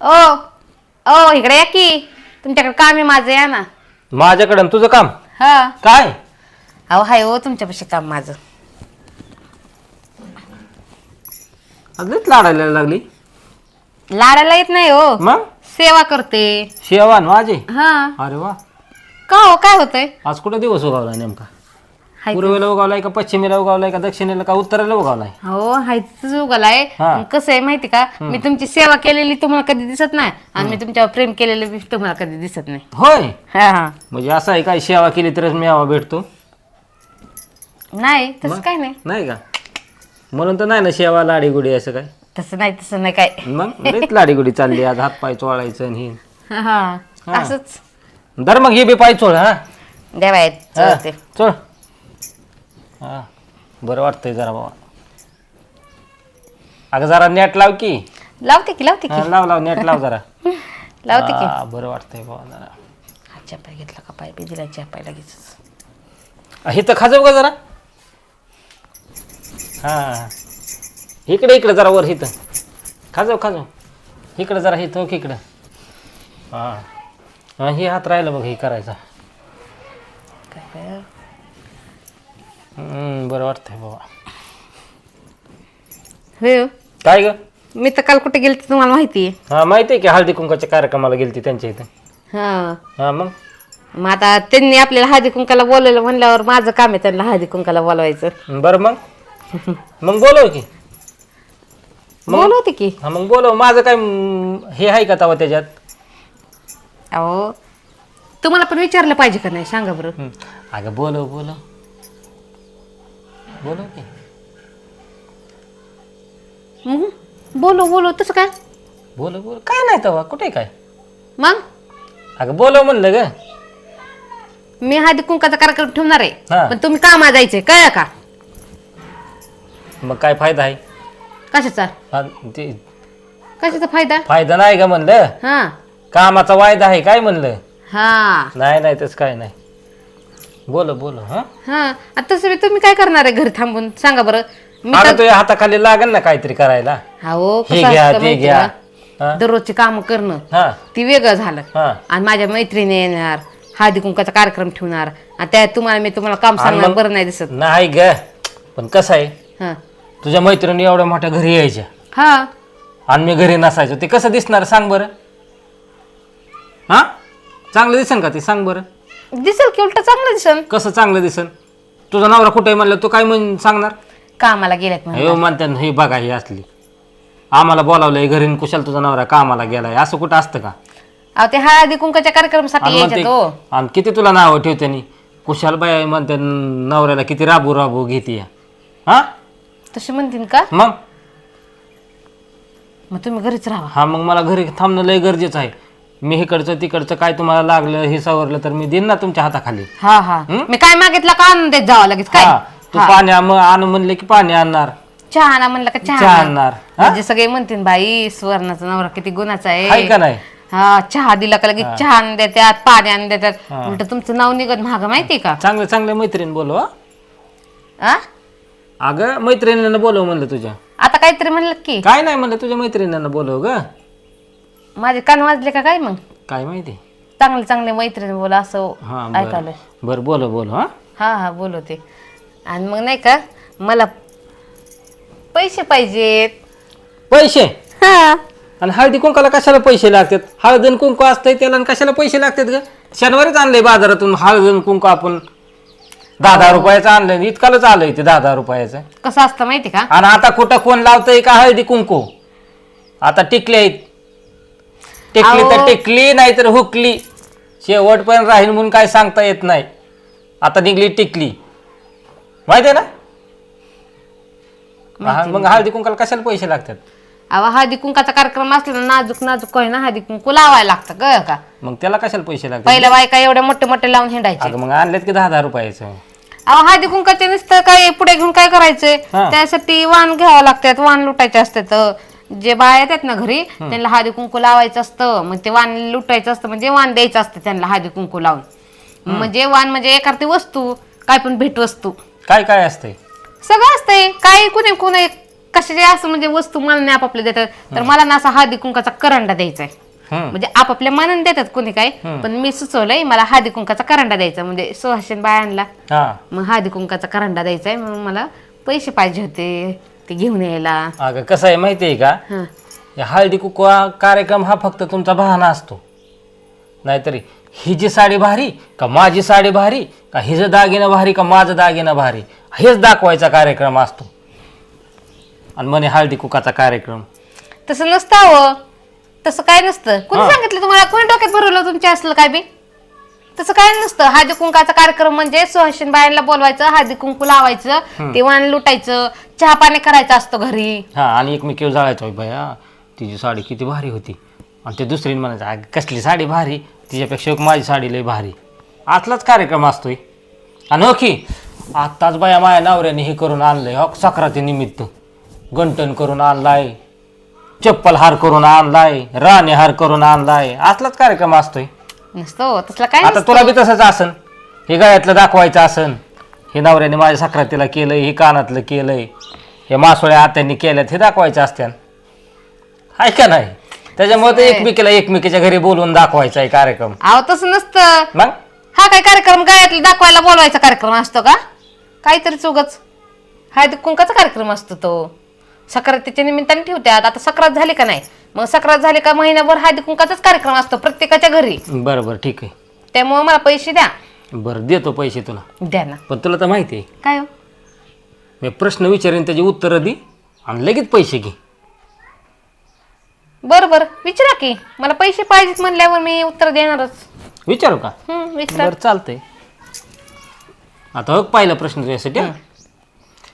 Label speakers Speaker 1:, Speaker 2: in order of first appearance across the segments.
Speaker 1: ओ ओ इकडे या की. तुमच्याकडे काम आहे माझं या ना.
Speaker 2: माझ्याकडं तुझं काम?
Speaker 1: हा.
Speaker 2: काय?
Speaker 1: अहो हाय हो तुमच्यापाशी काम माझं.
Speaker 2: अगदीच लाडायला लागली.
Speaker 1: लाडायला येत नाही हो.
Speaker 2: मग?
Speaker 1: सेवा करते.
Speaker 2: शेवान माझे?
Speaker 1: हा.
Speaker 2: अरे वा.
Speaker 1: का हो काय होतंय?
Speaker 2: आज कुठे दिवस उगावला नेमका?
Speaker 1: हाय
Speaker 2: पूर्वेला उगावलाय का पश्चिमेला उगावलाय का दक्षिणेला का उत्तरेला उगावलाय?
Speaker 1: हो हायच उगालाय
Speaker 2: हा.
Speaker 1: पण कसं आहे माहिती का? मी तुमची सेवा केलेली तुम्हाला कधी दिसत नाही आणि मी तुमच्यावर प्रेम केलेलं बी तुम्हाला कधी दिसत नाही.
Speaker 2: होय?
Speaker 1: हा हा.
Speaker 2: म्हणजे असं आहे काय सेवा केली तरच मेवा भेटतो?
Speaker 1: नाही तसं काय नाही.
Speaker 2: नाही का? म्हणून तर नाही ना शेवा लाडीगुडी असं काय?
Speaker 1: तसं नाही तसं नाही काय.
Speaker 2: मग? लईच लाडीगुडी चालली आज हात पाय चोळायचं आणि हे.
Speaker 1: असंच.
Speaker 2: दर मग हे बी पाय चोळ हा.
Speaker 1: द्या
Speaker 2: हा, चोळ. हा. बरं वाटतंय जरा बाबा. अगं जरा नेट लाव की.
Speaker 1: लावते की लावते
Speaker 2: हा,
Speaker 1: की
Speaker 2: लाव लाव नेट लाव जरा.
Speaker 1: लावते की.
Speaker 2: हा, बरं वाटतंय बाबा जरा.
Speaker 1: हा चपाई घेतला का? पाय बी दिला चपाई लगेच.
Speaker 2: हे तर खाजव का जरा? हा. इकडे इकडे जरा वर हिथं खाजव खाजव. इकडे जरा हिथं की इकडं. हा. हा हे हात राहिलं बघ हे करायचा.
Speaker 1: काय बाय.
Speaker 2: हम्म, बरं वाटतंय बाबा.
Speaker 1: होय हो.
Speaker 2: काय ग?
Speaker 1: मी तर काल कुठे गेलते तुम्हाला माहिती आहे
Speaker 2: हा माहिती आहे की हळदी कुंकाच्या कार्यक्रमाला गेलती त्यांच्या इथं.
Speaker 1: हा.
Speaker 2: हा मग?
Speaker 1: मग आता त्यांनी आपल्याला हळदी कुंकाला बोलवलं म्हणल्यावर माझं काम आहे त्यांना हळदी कुंकाला बोलवायचं.
Speaker 2: बरं मग? मग बोलव की.
Speaker 1: बोलवते की.
Speaker 2: हा मग बोलव. माझं काय हे आहे का तवा त्याच्यात?
Speaker 1: अहो तुम्हाला पण विचारलं पाहिजे का नाही? सांगा बरं.
Speaker 2: हम्म. अगं बोलव बोलव. बोलव की.
Speaker 1: बोलव बोलव तसं काय?
Speaker 2: बोलव बोल. काय नाही तवा. कुठे काय?
Speaker 1: मग?
Speaker 2: अगं बोलव म्हणलं ग.
Speaker 1: मी हळदी कुंकाचा कार्यक्रम ठेवणार आहे.
Speaker 2: हा.
Speaker 1: पण तुम्ही कामा जायचे कळलं का?
Speaker 2: मग काय फायदा आहे?
Speaker 1: कशाचा?
Speaker 2: हा, ते
Speaker 1: कशाचा फायदा?
Speaker 2: फायदा नाही का म्हणलं.
Speaker 1: हा.
Speaker 2: कामाचा वायदा आहे काय म्हणलं?
Speaker 1: हा.
Speaker 2: नाही नाही तसं काय नाही. बोल बोल हा?
Speaker 1: हा आता तसं बी तुम्ही काय करणार आहे घरी थांबून? सांगा बरं. मी
Speaker 2: तुझ्या हाताखाली लागेल ना काहीतरी करायला.
Speaker 1: हा हो
Speaker 2: हे
Speaker 1: कसं
Speaker 2: घ्या
Speaker 1: असतं
Speaker 2: ते
Speaker 1: माहिती
Speaker 2: घ्या.
Speaker 1: का?
Speaker 2: हा?
Speaker 1: दररोजची काम करणं
Speaker 2: हा.
Speaker 1: ती वेगळं झालं.
Speaker 2: हा.
Speaker 1: आणि माझ्या मैत्रिणी येणार हळदी कुंकाचा कार्यक्रम ठेवणार आणि त्यात तुम्हाला मी तुम्हाला काम सांगणार
Speaker 2: मग-
Speaker 1: बरं नाही दिसत.
Speaker 2: नाही ग. पण कसं आहे?
Speaker 1: हा.
Speaker 2: तुझ्या मैत्रिणी एवढ्या मोठ्या घरी यायच्या.
Speaker 1: हा.
Speaker 2: आणि मी घरी नसायचो. ते कसं दिसणार? सांग बरं. हा? चांगलं दिसन का ते? सांग बरं.
Speaker 1: दिसेल की उलट चांगलं दिसेल
Speaker 2: कसं चांगलं दिसन? तुझा नवरा कुठे म्हणलं? तू काय म्हण सांगणार?
Speaker 1: कामाला गेल्यात म्हणून
Speaker 2: हे म्हणतात हे बघा ही असली. आम्हाला बोलावलंय घरी कुशाल तुझा नवरा कामाला गेलाय. असं कुठं असतं का?
Speaker 1: अहो ते हळदी कुंकाच्या कार्यक्रमासाठी
Speaker 2: आणि
Speaker 1: यायच्यात
Speaker 2: म्हणते आणि किती तुला नाव ठेवते नी? कुशाल बाई म्हणते नवऱ्याला किती राबू राबू घेते हा?
Speaker 1: तसे म्हणतील का?
Speaker 2: मग?
Speaker 1: मग तुम्ही घरीच राहा.
Speaker 2: हा मग मला घरी थांबणं लय गरजेचं आहे. मी इकडचं तिकडचं काय तुम्हाला लागलं हे सवरलं तर मी देईन ना तुमच्या हाताखाली.
Speaker 1: हा हा. मी काय मागितलं का आणून देत जावं लगेच? काय?
Speaker 2: हा तू पाणी आण आण म्हणले की पाणी आणणार.
Speaker 1: चहा आणा म्हणलं का? चहा
Speaker 2: चहा
Speaker 1: आणा.
Speaker 2: आणणार. हा?
Speaker 1: म्हणजे सगळे म्हणतील बाई सुवर्णाचा नवरा किती गुणाचा
Speaker 2: आहे. का नाही?
Speaker 1: हा चहा दिला का लगेच चहा आणून देतात पाणी आणून देतात. उलट तुमचं नाव निघत महाग माहितीये का?
Speaker 2: चांगलं चांगल्या मैत्रीण बोलव हा.
Speaker 1: आ?
Speaker 2: अगं मैत्रिणींना बोलव म्हणलं तुझ्या.
Speaker 1: आता काहीतरी म्हणलं की.
Speaker 2: काय नाही म्हणलं तुझ्या मैत्रिणींना बोलव ग.
Speaker 1: माझे कान वाजले का काय मग?
Speaker 2: काय माहिती?
Speaker 1: चांगले चांगले मैत्रिणी बोला असं
Speaker 2: हा
Speaker 1: ऐकायला.
Speaker 2: बरं बरं बोलव बोलव हा
Speaker 1: हा हा बोलवते आणि मग नाही का मला पैसे पाहिजेत.
Speaker 2: पैसे?
Speaker 1: हा.
Speaker 2: आणि हळदी कुंकाला कशाला पैसे लागतात? हळदन कुंकू असतंय त्याला आणि कशाला पैसे लागतात ग? शनिवारीच आणलंय बाजारातून हळदन कुंकू आपण. दहा दहा रुपयाचं आणलंय इतकालच आलंय ते दहा दहा रुपयाचं.
Speaker 1: कसं असतं माहिती का?
Speaker 2: आणि आता कुठं कोण लावतंय का हळदी कुंकू? आता टिकली आहेत टिकली तर
Speaker 1: अहो.
Speaker 2: टिकली नाही तर हुकली. शेवट पण राहील म्हणून काय सांगता येत नाही. आता निघली टिकली. माहिती आहे ना? हा, मग हळदी कुंकाला कशाला पैसे लागतात?
Speaker 1: अहो हळदी कुंकाचा कार्यक्रम असला ना नाजूक नाजूक काय ना हळदी कुंकू लावायला लागतं ग का?
Speaker 2: मग त्याला कशाला पैसे लागतात?
Speaker 1: पहिल्या बायका एवढे मोठे मोठे लावून हिंडायचे
Speaker 2: अगं मग आणलेत की दहा दहा रुपयाचं?
Speaker 1: अहो हळदी कुंकाचे नुसतं काय पुढे घेऊन काय करायचंय?
Speaker 2: हा.
Speaker 1: त्यासाठी वाण घ्यावं लागतात वाण लुटायचे असतात. जे बाया येतात ना घरी त्यांना हळदी कुंकू लावायचं असतं मग ते वाण लुटायचं असतं म्हणजे वाण द्यायचं असतं त्यांना हळदी कुंकू लावून. म्हणजे वाण म्हणजे एखादी वस्तू काय पण भेट वस्तू.
Speaker 2: काय काय असतंय?
Speaker 1: सगळं असतंय. काही कुणी कुणी कशाचे असं म्हणजे वस्तू मला नाही आपापल्या देतात तर मला ना असा हळदी कुंकाचा करंडा द्यायचा आहे
Speaker 2: हम्म.
Speaker 1: म्हणजे आपापल्या मनाने देतात कोणी काय पण मी सुचवलंय मला हळदी कुंकाचा करंडा द्यायचा. म्हणजे सुहासन बायांना
Speaker 2: हा.
Speaker 1: मग हळदी कुंकाचा करंडा द्यायचा आहे मग मला पैसे पाहिजे होते. ते घेऊन यायला.
Speaker 2: अगं कसं आहे माहिती आहे का?
Speaker 1: हं.
Speaker 2: या हळदी कुकवा कार्यक्रम हा फक्त तुमचा बहाणा असतो. नाहीतरी ही जी साडी भारी का माझी साडी भारी का हिचं दागिनं भारी का माझं दागिनं भारी हेच दाखवायचा कार्यक्रम असतो. आणि म्हणे हळदी कुकाचा कार्यक्रम.
Speaker 1: तसं नसतं अहो. तसं काय नसतं. कोणी
Speaker 2: हा.
Speaker 1: सांगितलं तुम्हाला? कोणी डोक्यात भरवलं तुमच्या असलं काय बी? तसं काय नसतं. हळदी कुंकाचा कार्यक्रम म्हणजे सुहासन बायांना बोलवायचं हळदी कुंकू लावायचं ते वाण लुटायचं चहा पाणी करायचं असतं घरी.
Speaker 2: हा आणि एकमेकीवर जाळायचं बाया तिची साडी किती भारी होती. आणि ते दुसरीने म्हणायचं "अगं, कसली साडी भारी? तिच्यापेक्षा एक माझी साडी लय भारी. आतलाच कार्यक्रम असतोय. आणि हो की आत्ताच बाया माझ्या नवऱ्याने हे करून आणलंय हो सक्राती निमित्त. गंटन करून आणलाय चप्पल हार करून आणलाय राणे हार करून आणलाय. आतलाच कार्यक्रम असतोय.
Speaker 1: नसतं हो, तसलं काय
Speaker 2: आता. तुला बी तसंच असन. हे गळ्यातलं दाखवायचं असन. हे नवऱ्याने माझ्या सक्रातीला केलंय हे कानातलं केलंय. हे मासोळ्या आत्यांनी केल्यात हे दाखवायचं असत्यान. आहे का नाही? त्याच्यामुळे ते एकमेकीला एकमेकीच्या घरी बोलवून दाखवायचा आहे कार्यक्रम.
Speaker 1: अहो तसं नसतं.
Speaker 2: मग?
Speaker 1: हा काय कार्यक्रम? गायातला दाखवायला बोलवायचा कार्यक्रम असतो का? काहीतरी चुगच. हळदी कुंकाचा कार्यक्रम असतो तो. सक्रातीच्या निमित्ताने ठेवतात. आता सक्रात झाली का नाही? मग सक्रात झाली का महिनाभर हळदी कुंकाचाच कार्यक्रम असतो प्रत्येकाच्या घरी?
Speaker 2: बरं बरं ठीक आहे.
Speaker 1: त्यामुळे मला पैसे द्या.
Speaker 2: बरं देतो पैसे तुला.
Speaker 1: द्या ना.
Speaker 2: पण तुला तर माहिती आहे.
Speaker 1: काय हो?
Speaker 2: मी प्रश्न विचारेन त्याची उत्तरं दे आणि लगेच पैसे घे.
Speaker 1: बरं बरं विचारा की. मला पैसे पाहिजेत म्हणल्यावर मी उत्तर देणारच.
Speaker 2: विचारू का?
Speaker 1: हम्म, विचारा.
Speaker 2: बरं चालतंय. आता हो पहिला प्रश्न तुझ्यासाठी. हं.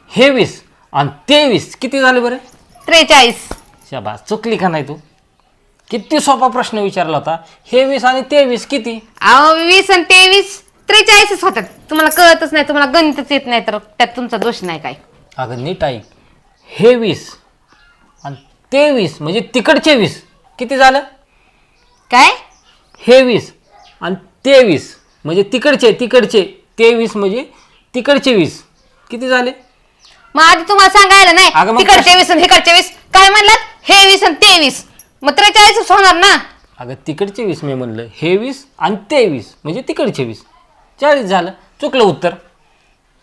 Speaker 2: हे वीस आणि तेवीस किती झाले बरं?
Speaker 1: त्रेचाळीस.
Speaker 2: शाबास. चुकली का नाही तू? किती सोपा प्रश्न विचारला होता. हे वीस आणि तेवीस किती?
Speaker 1: अहो वीस आणि तेवीस त्रेचाळीसच होतात. तुम्हाला कळतच नाही तुम्हाला गणितच येत नाही तर त्यात तुमचा दोष नाही काय.
Speaker 2: अगं नीट ऐक. हे वीस आणि तेवीस म्हणजे तिकडचे वीस किती झालं?
Speaker 1: काय?
Speaker 2: हे वीस आणि तेवीस म्हणजे तिकडचे तिकडचे तेवीस म्हणजे तिकडचे वीस किती झाले?
Speaker 1: मग आधी तुम्हाला सांगायला नाही.
Speaker 2: अगं मग
Speaker 1: तिकडचे वीस आणि इकडचे वीस. काय म्हणलात? हे वीस आणि तेवीस मग त्रेचाळीसच होणार ना?
Speaker 2: अगं तिकडचे वीस मी म्हणलं. हे वीस आणि तेवीस म्हणजे तिकडचे वीस. चाळीस झालं. चुकलं उत्तर.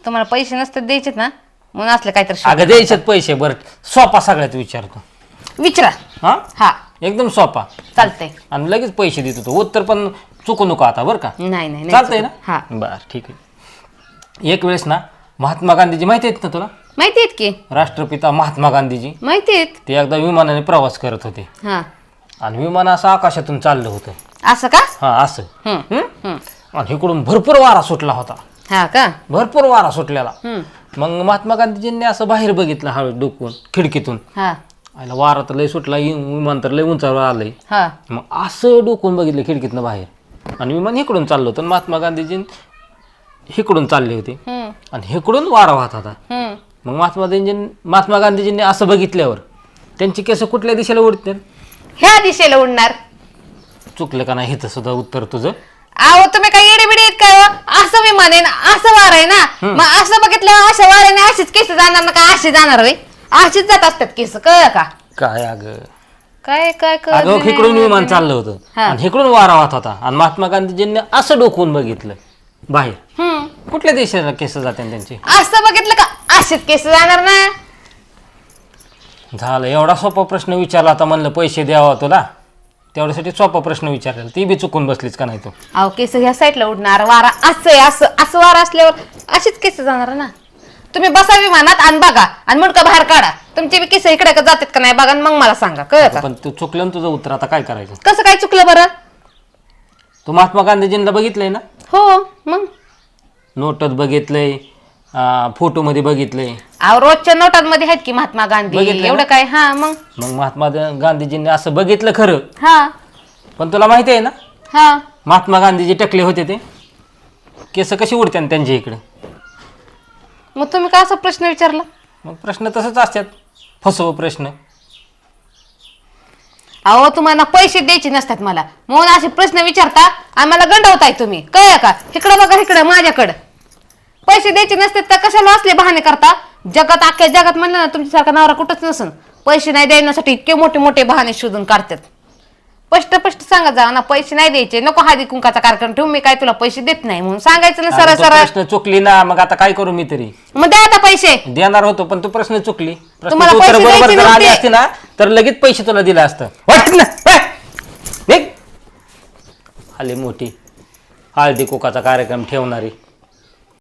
Speaker 1: तुम्हाला पैसे नसते द्यायचे ना? म्हणून असलं काहीतरी शोध.
Speaker 2: अगं द्यायच्यात पैसे. बरं सोपा सगळ्यात विचारतो.
Speaker 1: विचारा.
Speaker 2: हां?
Speaker 1: हा.
Speaker 2: एकदम सोपा.
Speaker 1: चालतंय.
Speaker 2: आणि लगेच पैसे देत होतो. उत्तर पण चुकू नको आता बरं का?
Speaker 1: नाही नाही नाही.
Speaker 2: चालतंय ना?
Speaker 1: हा.
Speaker 2: बरं ठीक आहे. एक वेळेस ना महात्मा गांधीजी माहिती आहेत ना तुला?
Speaker 1: माहिती आहेत की?
Speaker 2: राष्ट्रपिता महात्मा गांधीजी
Speaker 1: माहिती आहेत
Speaker 2: ते एकदा विमानाने प्रवास करत होते.
Speaker 1: हा.
Speaker 2: आणि विमान असं आकाशातून चाललं होतं.
Speaker 1: असं का?
Speaker 2: हा असं.
Speaker 1: हम्म? हम्म
Speaker 2: आणि इकडून भरपूर वारा सुटला होता.
Speaker 1: हा का?
Speaker 2: भरपूर वारा सुटलेला.
Speaker 1: हम्म
Speaker 2: मग महात्मा गांधीजींनी असं बाहेर बघितलं हळू डोकून खिडकीतून.
Speaker 1: हा.
Speaker 2: आयला वारा तर लय सुटला इ- विमान तर लय उंचावर आलंय.
Speaker 1: हा.
Speaker 2: मग असं डोकून बघितलं खिडकीतनं बाहेर. आणि विमान इकडून चाललं होतं आणि महात्मा गांधीजी इकडून चालले होते.
Speaker 1: हम्म
Speaker 2: आणि इकडून वारा वाहत होता.
Speaker 1: हम्म
Speaker 2: मग महात्मा गांधीजीं महात्मा गांधीजींनी असं बघितल्यावर त्यांची केस कुठल्या दिशेला उडतात
Speaker 1: ह्या दिशेला उडणार.
Speaker 2: चुकलं का नाही? इथं सुद्धा उत्तर तुझं.
Speaker 1: अहो तुम्ही काय येडे बिडे आहेत काय हो? असं विमान आहे ना असं वार आहे ना? मग असं बघितलं अशा वाऱ्याने अशीच केस जाणार ना का? अशी जाणार वे अशीच जात असतात केस कळ का?
Speaker 2: काय अगं?
Speaker 1: काय काय नाही.
Speaker 2: इकडून विमान चाललं होतं.
Speaker 1: हा.
Speaker 2: आणि वारा वाहत होता. आणि महात्मा गांधीजींनी असं डोकवून बघितलं. बाहेर.
Speaker 1: हम्म
Speaker 2: कुठल्या देशाला केस जाते त्यांची?
Speaker 1: असं बघितलं का? अशीच केस जाणार ना.
Speaker 2: झालं एवढा सोपा प्रश्न विचारला आता म्हणलं पैसे द्यावा तुला. तेवढ्यासाठी सोपा प्रश्न विचारलेला ती बी चुकून बसलीच का नाही तू?
Speaker 1: अहो केस ह्या साईडला उडणार वारा असं आहे असं असं वारा असल्यावर अशीच केस जाणार ना. तुम्ही बसा विमानात आणि बघा आणि मुडका बाहेर काढा. तुमचे बी केस इकडे का जातात का नाही बघा आणि मग मला सांगा कळ का?
Speaker 2: पण तू चुकलं ना तुझं उत्तर आता काय करायचं?
Speaker 1: कसं काय चुकलं बरं?
Speaker 2: तू महात्मा गांधीजींना बघितलंय ना?
Speaker 1: हो मग?
Speaker 2: नोटत बघितलंय फोटोमध्ये बघितलंय.
Speaker 1: अहो रोजच्या नोटांमध्ये आहेत की महात्मा गांधी?
Speaker 2: बघितलं ना?
Speaker 1: एवढं काय? हा मग?
Speaker 2: मग महात्मा गांधीजींनी असं बघितलं खरं.
Speaker 1: हा.
Speaker 2: पण तुला माहिती आहे ना?
Speaker 1: हा.
Speaker 2: महात्मा गांधीजी टकले होते ते. केस कशी उडते त्यांच्या इकडे?
Speaker 1: मग तुम्ही का असा प्रश्न विचारला?
Speaker 2: मग प्रश्न तसंच असतात फसव प्रश्न.
Speaker 1: अहो तुम्हाला पैसे द्यायचे नसतात मला. म्हणून असे प्रश्न विचारता आणि मला गंडवताय तुम्ही. कळलं का? इकडं बघा इकडं माझ्याकडं. पैसे द्यायचे नसतात तर कशाला असले बहाणे करता? जगात अख्ख्या जगात म्हणलं ना तुमच्यासारखा नवरा कुठंच नसन. पैसे नाही देण्यासाठी इतके मोठे मोठे बहाणे शोधून काढतात. स्पष्ट स्पष्ट सांगा जा ना पैसे नाही द्यायचे. नको हळदी कुंकाचा कार्यक्रम ठेवू मी काय तुला पैसे देत नाही म्हणून सांगायचं ना सरळ
Speaker 2: तो
Speaker 1: सरळ
Speaker 2: प्रश्न चुकली ना मग आता काय करू मी तरी?
Speaker 1: मग द्या आता पैसे.
Speaker 2: देणार होतो पण तू प्रश्न चुकली.
Speaker 1: तुम्हाला
Speaker 2: उत्तर
Speaker 1: पैसे
Speaker 2: बरोबर
Speaker 1: द्यायचे
Speaker 2: जर आली
Speaker 1: नव्हते.
Speaker 2: असती ना तर लगेच पैसे तुला दिले असतं वाट ना, वाट. निघ. आली मोठी हळदी कुकाचा कार्यक्रम ठेवणारी